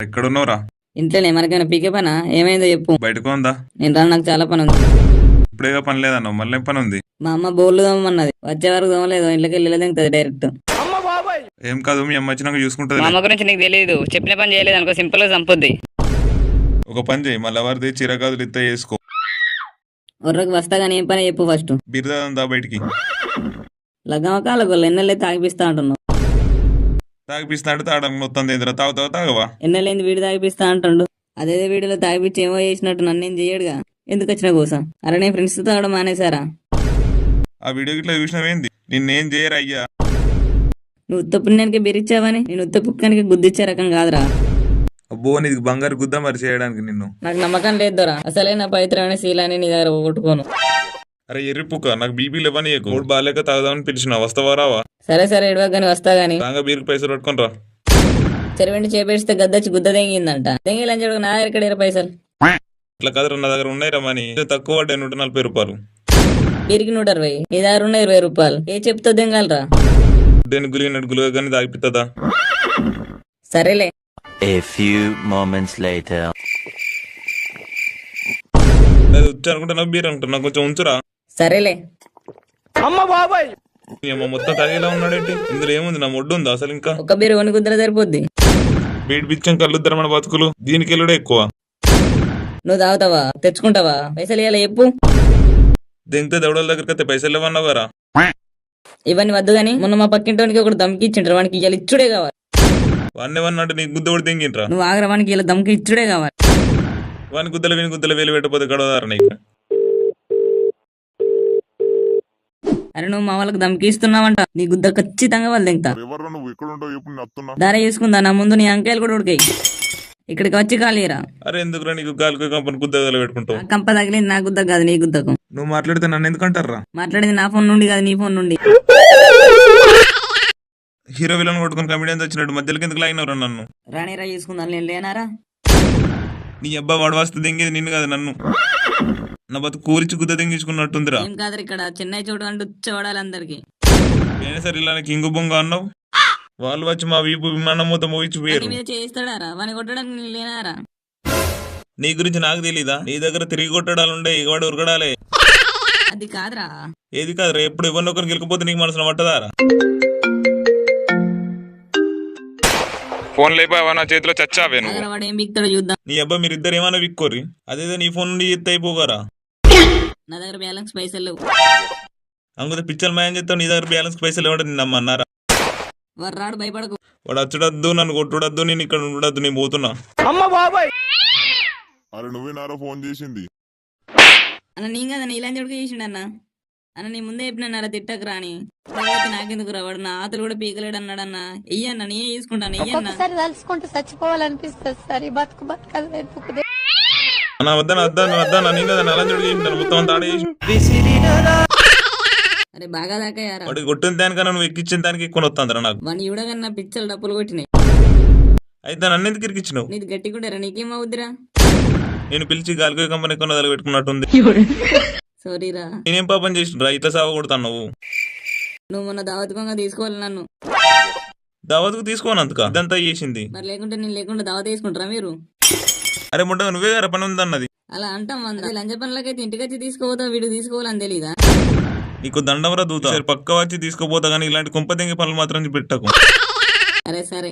ఎక్కడున్నావురా? ఇంట్లోనే మనకైనా పీకే పనా? ఏమైందో చెప్పు. బయటకు ఉందా నేను రాను నాకు చాలా పని ఉంది. ఇప్పుడేగా పని లేదన్నావు మళ్ళీ ఏం పని ఉంది? మా అమ్మ బోర్లు తోమన్నది వచ్చే వరకు తోమలేదు ఇంట్లోకి వెళ్ళలేదు డైరెక్ట్ ఏం కాదు మీ అమ్మ వచ్చినాక చూసుకుంటుంది. మా అమ్మ గురించి నీకు తెలియదు చెప్పిన పని చేయలేదు అనుకో సింపుల్గా చంపుద్ది. ఒక పని చేయి మళ్ళీ ఎవరిది? చిరకాదులు ఇత్త చేసుకో. ఒర్రకు వస్తా కానీ ఏం పని చెప్పు ఫస్ట్ బిరుదా బయటికి. లగ్గమకాల గొల్ల ఎన్నెళ్ళే తాగిపిస్తా అంటున్నావు. తాగిపిస్తున్నాడు తాగడానికి మొత్తం తిందిరా తాగుతావు తాగవా? ఎన్నెలేంది వీడు తాగిపిస్తా అంటుండు. అదే వీడియోలో తాగిపిచ్చి ఏమో చేసినట్టు నన్నేం చేయడుగా? ఎందుకు వచ్చిన కోసం? అరే నేను ఫ్రెండ్స్తో తాగడం మానేశారా? ఆ వీడియో గిట్లా చూసినావేంది నిన్నేం చేయరు అయ్యా? నువ్వు ఉత్త పుణ్యానికి బెరిచ్చావని నేను ఉత్త పుక్కానికి గుద్దిచ్చే రకం కాదురా. అబ్బో నీది బంగారు గుద్ద మరి చేయడానికి నిన్ను. నాకు నమ్మకం లేదు దొరా. అసలే నా పవిత్రమైన శీలాన్ని నీ దగ్గర కొట్టుకోను అరే ఎర్రి పుక్క నాకు బీపీ లేవని కోడ్ బాగాలేక తాగుదామని పిలిచిన వస్తావా రావా? సరే సరే ఎడవా కానీ వస్తా గానీ. బాగా బీరుకు పైసలు పట్టుకొని రా. చెరువెండి చేపేస్తే గద్దచ్చి గుద్ద తెంగిందంట. తెంగిలని చెప్పి నా దగ్గర ఇక్కడ పైసలు. ఇట్లా కదరా నా దగ్గర ఉన్నాయి రమ్మని తక్కువ పడ్డాయి నూట నలభై రూపాయలు. వీరికి నూట అరవై. నీ దగ్గర ఉన్న ఇరవై రూపాయలు. ఏ చెప్తా దెంగాలరా దేని గులిగినట్టు గులిగా కానీ తాగిపిస్తుందా సరేలే. A few moments later. అది వచ్చి అనుకుంటున్నా బీర్ అనుకుంటున్నా కొంచెం ఉంచురా. సరేలే. ఈ అమ్మ మొత్తం తాగేలా ఉన్నాడేంటి? ఇందులో ఏముంది? నా మొడ్డు ఉందా అసలు ఇంకా? ఒక్క బీరు వని కుద్దర సరిపోద్ది? బీడి బిచ్చం కళ్ళు మన బతుకులు? దీనికి వెళ్ళడే ఎక్కువ. నువ్వు తాగుతావా? తెచ్చుకుంటావా? పైసలు ఇవ్వాలి చెప్పు. దెంగితే దవడల దగ్గరికి పైసలు ఇవ్వన్నావు కదా? ఇవన్నీ వద్దు కానీ మొన్న మా పక్కింటోనికి ఒకటి దమ్కి ఇచ్చిండ్రు. వానికి ఇవాళ ఇచ్చుడే కావాలి. వాడిని వన్నట్టు నీకు గుద్ద కూడా దెంగింట్రా నువ్వు ఆగరా వానికి ఇలా దమ్కి ఇచ్చుడే కావాలి. వాని గుద్దలు విని గుద్దలు వేలు పెట్టకపోతే గడవదారా నీకు? అరే నువ్వు మా వాళ్ళకి దమ్కి ఇస్తున్నావంట నీ గుద్ద ఖచ్చితంగా వాళ్ళు దింగుతా ఎవరు నువ్వు ఎక్కడ ఉంటావు ఎప్పుడు నేను వస్తున్నా? దారి చేసుకుందా నా ముందు నీ అంకాయలు కూడా ఉడికాయి. ఇక్కడికి వచ్చి ఖాళీరా అరే ఎందుకురా నీకు గాలికి కంపెనీ గుద్దగల పెట్టుకుంటావు కంప తగిలింది నా గుద్ద కాదు నీ గుద్దకు. నువ్వు మాట్లాడితే నన్ను ఎందుకంటారా? మాట్లాడింది నా ఫోన్ నుండి కాదు నీ ఫోన్ నుండి. హీరో విలన్ కొట్టుకుని కమిడియన్స్ వచ్చినట్టు మధ్యలో కిందకి లాగినవరా నన్ను? రాణిరా చేసుకుందాం నేను లేనారా? నీ అబ్బా వాడు వస్తే దెంగేది నిన్ను కాదు నన్ను. నా బతుకు కూరిచి గుద్ద దెంగించుకున్నట్టుందిరా ఏం కాదు ఇక్కడ చెన్నై చోటు అంటూ చూడాలి అందరికి నేనే సరే ఇలా నాకు ఇంగు బొంగ అన్నావు? వాళ్ళు వచ్చి మా వీపు విమానం మొత్తం మోగించి పోయారు మీద చేయిస్తాడారా? వాని కొట్టడానికి నేను లేనారా? నీ గురించి నాకు తెలీదా? నీ దగ్గర తిరిగి కొట్టడాలుండే ఇగవాడు ఉరగడాలే అది కాదురా. ఏది కాదు ఎప్పుడు ఎవరిని ఒకరికి గెలికపోతే నీకు మనసున పట్టదారా? ఫోన్ లేపావా నా చేతిలో చచ్చావే నువ్వు? అగర వాడు ఏం బిక్తాడో చూద్దాం. నీ అబ్బా మీరిద్దరు ఏమైనా విక్కోరి అదేదో నీ ఫోన్ నుండి ఎత్తి అయిపోగారా నా దగ్గర బ్యాలెన్స్ పైసలు లేవు. అంగుత పిచ్చలు మాయం చేస్తావు నీ దగ్గర బ్యాలెన్స్ పైసలు ఇవ్వడం నిన్న అన్నారా వర్రాడు భయపడకు. వాడు వచ్చడద్దు నన్ను కొట్టుడద్దు నేను ఇక్కడ ఉండద్దు నేను పోతున్నా. అరే నువ్వే నారా ఫోన్ చేసింది. అన్న నీ కదా నీ ఇలాంటి వాడికి చేసిండు అన్న అన్న నీ ముందే చెప్పినారా తిట్టకు రాని తర్వాత నాకెందుకు రా వాడు? నా ఆతలు కూడా పీకలేడు అన్నాడు అన్న ఇయ్యన్న నేనే తీసుకుంటాను ఇయ్యన్న ఒక్కొక్కసారి తలుచుకుంటూ చచ్చిపోవాలనిపిస్తుంది. సార్ ఈ బతుకు వెతుకుదే నా వద్దాను వద్దాను వద్దాను నేను కదా నలంజుడు చేసి మొత్తం అంతా అరే బాగా దాకా వాడికి కొట్టిన దానికన్నా నువ్వు ఎక్కించిన దానికి ఎక్కువ వస్తుందిరా నాకు. వాడిని చూడగన్న పిచ్చలు డప్పులు కొట్టినాయి. అయితే నన్ను ఎందుకు ఇరికిచ్చినావు? నీది గట్టికుంటారా నీకేమవుద్దిరా నేను పిలిచి గాలికి కంపెనీ ఎక్కువ నదలు పెట్టుకున్నట్టుంది. సారీరా నేనేం పాపం చేసినరా ఇట్లా సావ కొడతాను నువ్వు. నువ్వు మొన్న దావత్కంగా తీసుకోవాలి నన్ను. దావత్కు తీసుకోనంతక ఇదంతా చేసింది. మరి లేకుంటే నేను లేకుండా దావత్ తీసుకుంటారా మీరు? అరే ముడ్డ నువ్వే గారా పని ఉందన్నది. అలా అంటాం వంద లంచ పనులకైతే ఇంటికి వచ్చి తీసుకోపోతావు వీడు తీసుకోవాలని తెలీదా? నీకు దండవరా దూత. సరే పక్క వచ్చి తీసుకోపోతా కానీ ఇలాంటి కుంప దెంగి పనులు మాత్రం పెట్టకు. సరే సరే.